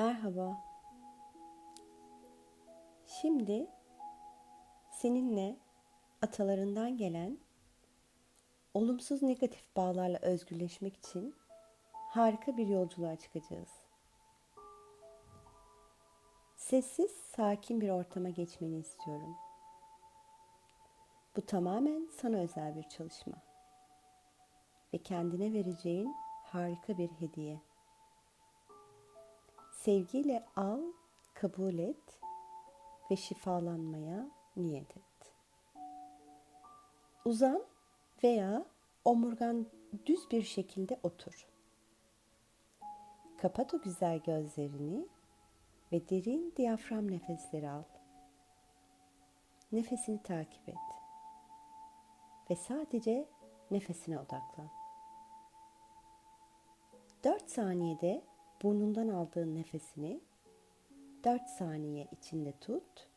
Merhaba. Şimdi seninle atalarından gelen olumsuz negatif bağlarla özgürleşmek için harika bir yolculuğa çıkacağız. Sessiz, sakin bir ortama geçmeni istiyorum. Bu tamamen sana özel bir çalışma ve kendine vereceğin harika bir hediye. Sevgiyle al, kabul et ve şifalanmaya niyet et. Uzan veya omurgan düz bir şekilde otur. Kapat o güzel gözlerini ve derin diyafram nefesleri al. Nefesini takip et. Ve sadece nefesine odaklan. 4 saniyede burnundan aldığın nefesini 4 saniye içinde tut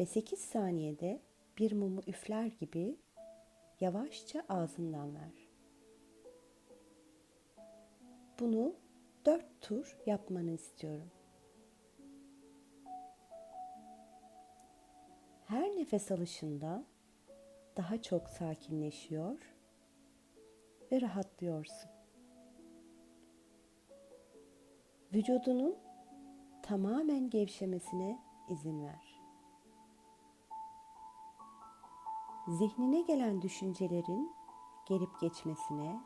ve 8 saniyede bir mumu üfler gibi yavaşça ağzından ver. Bunu 4 tur yapmanı istiyorum. Her nefes alışında daha çok sakinleşiyor ve rahatlıyorsun. Vücudunun tamamen gevşemesine izin ver. Zihnine gelen düşüncelerin gelip geçmesine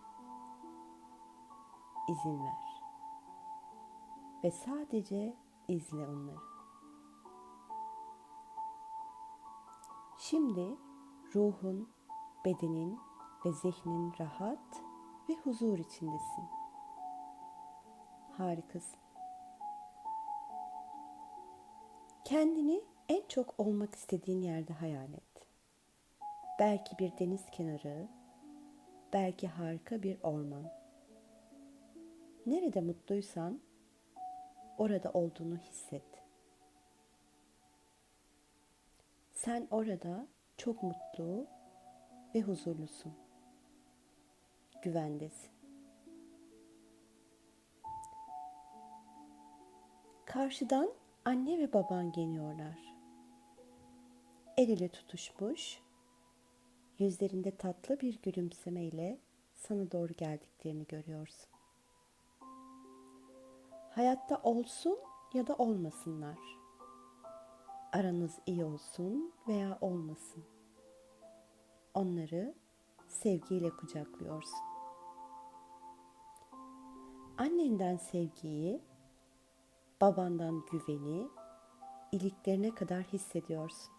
izin ver. Ve sadece izle onları. Şimdi ruhun, bedenin ve zihnin rahat ve huzur içindesin. Harikasın. Kendini en çok olmak istediğin yerde hayal et. Belki bir deniz kenarı, belki harika bir orman. Nerede mutluysan orada olduğunu hisset. Sen orada çok mutlu ve huzurlusun. Güvendesin. Karşıdan anne ve baban geliyorlar. El ile tutuşmuş, yüzlerinde tatlı bir gülümsemeyle sana doğru geldiklerini görüyorsun. Hayatta olsun ya da olmasınlar. Aranız iyi olsun veya olmasın. Onları sevgiyle kucaklıyorsun. Annenden sevgiyi, babandan güveni, iliklerine kadar hissediyorsun.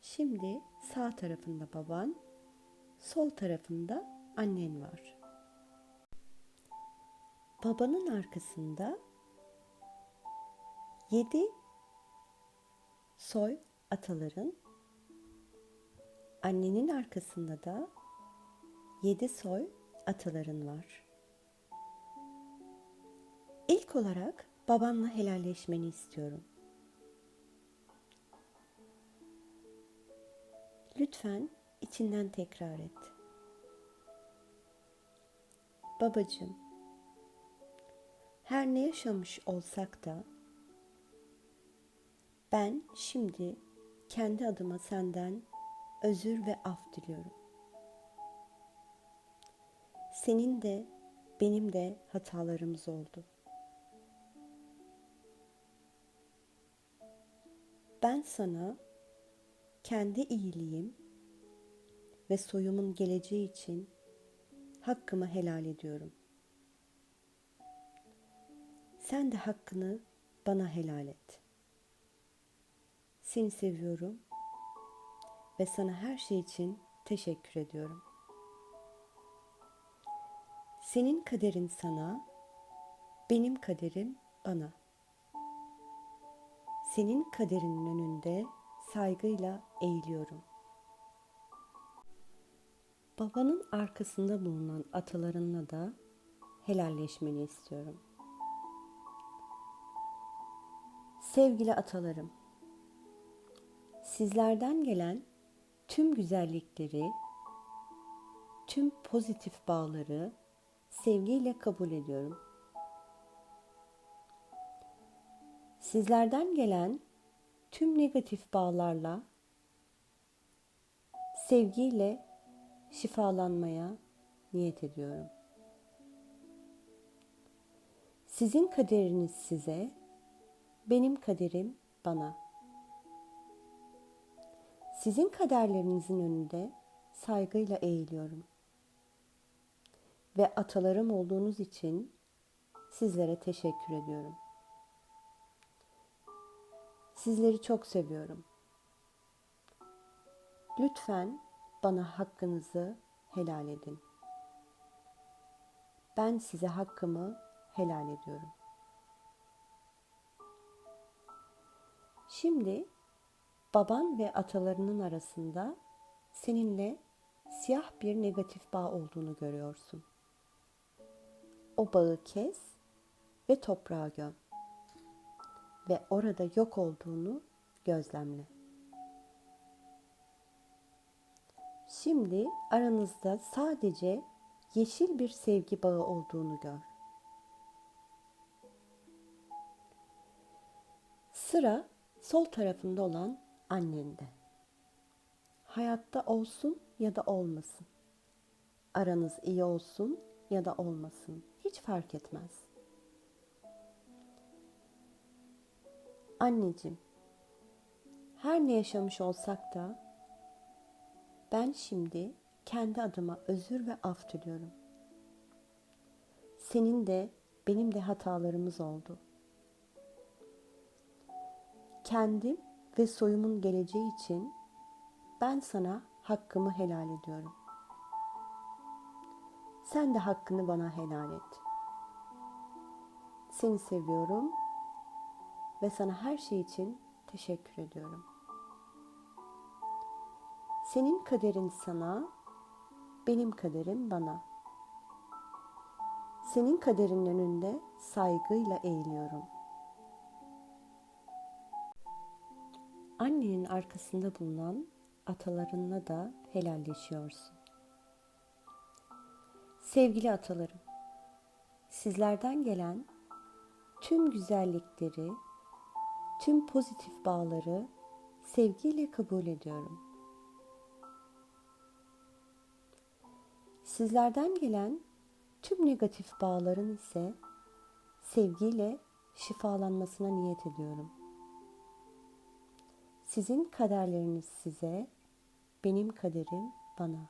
Şimdi sağ tarafında baban, sol tarafında annen var. Babanın arkasında yedi soy ataların, annenin arkasında da yedi soy ataların var. İlk olarak babanla helalleşmeni istiyorum. Lütfen içinden tekrar et. Babacığım, her ne yaşamış olsak da ben şimdi kendi adıma senden özür ve af diliyorum. Senin de benim de hatalarımız oldu. Ben sana kendi iyiliğim ve soyumun geleceği için hakkımı helal ediyorum. Sen de hakkını bana helal et. Seni seviyorum ve sana her şey için teşekkür ediyorum. Senin kaderin sana, benim kaderim bana. Senin kaderinin önünde saygıyla eğiliyorum. Babanın arkasında bulunan atalarınla da helalleşmeni istiyorum. Sevgili atalarım, sizlerden gelen tüm güzellikleri, tüm pozitif bağları sevgiyle kabul ediyorum. Sizlerden gelen tüm negatif bağlarla sevgiyle şifalanmaya niyet ediyorum. Sizin kaderiniz size, benim kaderim bana. Sizin kaderlerinizin önünde saygıyla eğiliyorum. Ve atalarım olduğunuz için sizlere teşekkür ediyorum. Sizleri çok seviyorum. Lütfen bana hakkınızı helal edin. Ben size hakkımı helal ediyorum. Şimdi baban ve atalarının arasında seninle siyah bir negatif bağ olduğunu görüyorsun. O bağı kes ve toprağa göm ve orada yok olduğunu gözlemle. Şimdi aranızda sadece yeşil bir sevgi bağı olduğunu gör. Sıra sol tarafında olan annende. Hayatta olsun ya da olmasın. Aranız iyi olsun ya da olmasın. Hiç fark etmez. Anneciğim, her ne yaşamış olsak da ben şimdi kendi adıma özür ve af diliyorum. Senin de benim de hatalarımız oldu. Kendim ve soyumun geleceği için ben sana hakkımı helal ediyorum. Sen de hakkını bana helal et. Seni seviyorum ve sana her şey için teşekkür ediyorum. Senin kaderin sana, benim kaderim bana. Senin kaderin önünde saygıyla eğiliyorum. Annenin arkasında bulunan atalarınla da helalleşiyorsun. Sevgili atalarım, sizlerden gelen tüm güzellikleri, tüm pozitif bağları sevgiyle kabul ediyorum. Sizlerden gelen tüm negatif bağların ise sevgiyle şifalanmasına niyet ediyorum. Sizin kaderleriniz size, benim kaderim bana.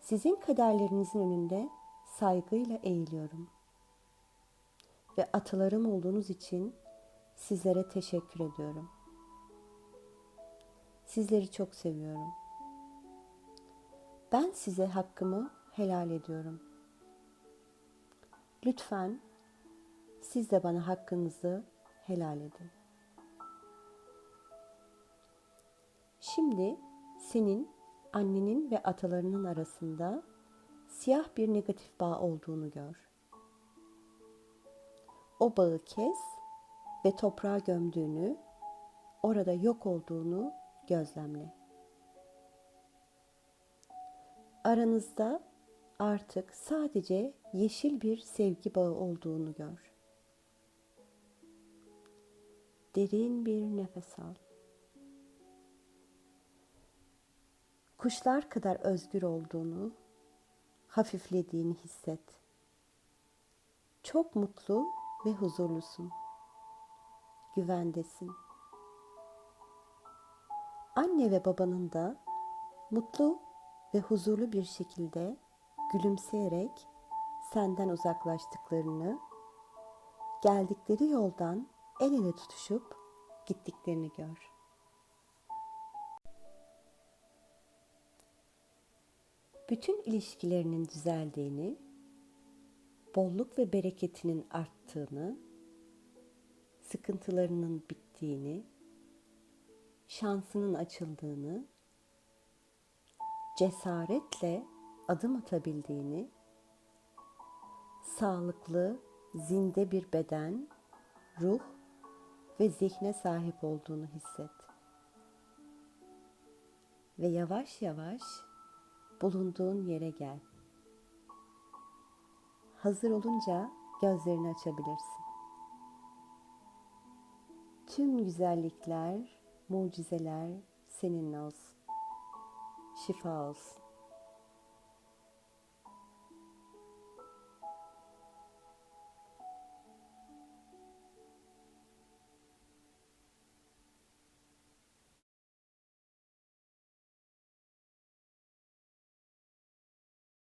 Sizin kaderlerinizin önünde saygıyla eğiliyorum. Ve atalarım olduğunuz için sizlere teşekkür ediyorum. Sizleri çok seviyorum. Ben size hakkımı helal ediyorum. Lütfen siz de bana hakkınızı helal edin. Şimdi senin annenin ve atalarının arasında siyah bir negatif bağ olduğunu gör. O bağı kes ve toprağa gömdüğünü, orada yok olduğunu gözlemle. Aranızda artık sadece yeşil bir sevgi bağı olduğunu gör. Derin bir nefes al. Kuşlar kadar özgür olduğunu, hafiflediğini hisset. Çok mutlu ve huzurlusun. Güvendesin. Anne ve babanın da mutlu ve huzurlu bir şekilde gülümseyerek senden uzaklaştıklarını, geldikleri yoldan el ele tutuşup gittiklerini gör. Bütün ilişkilerinin düzeldiğini, bolluk ve bereketinin arttığını, sıkıntılarının bittiğini, şansının açıldığını, cesaretle adım atabildiğini, sağlıklı, zinde bir beden, ruh ve zihne sahip olduğunu hisset. Ve yavaş yavaş bulunduğun yere gel. Hazır olunca gözlerini açabilirsin. Tüm güzellikler, mucizeler seninle olsun. Şifa olsun.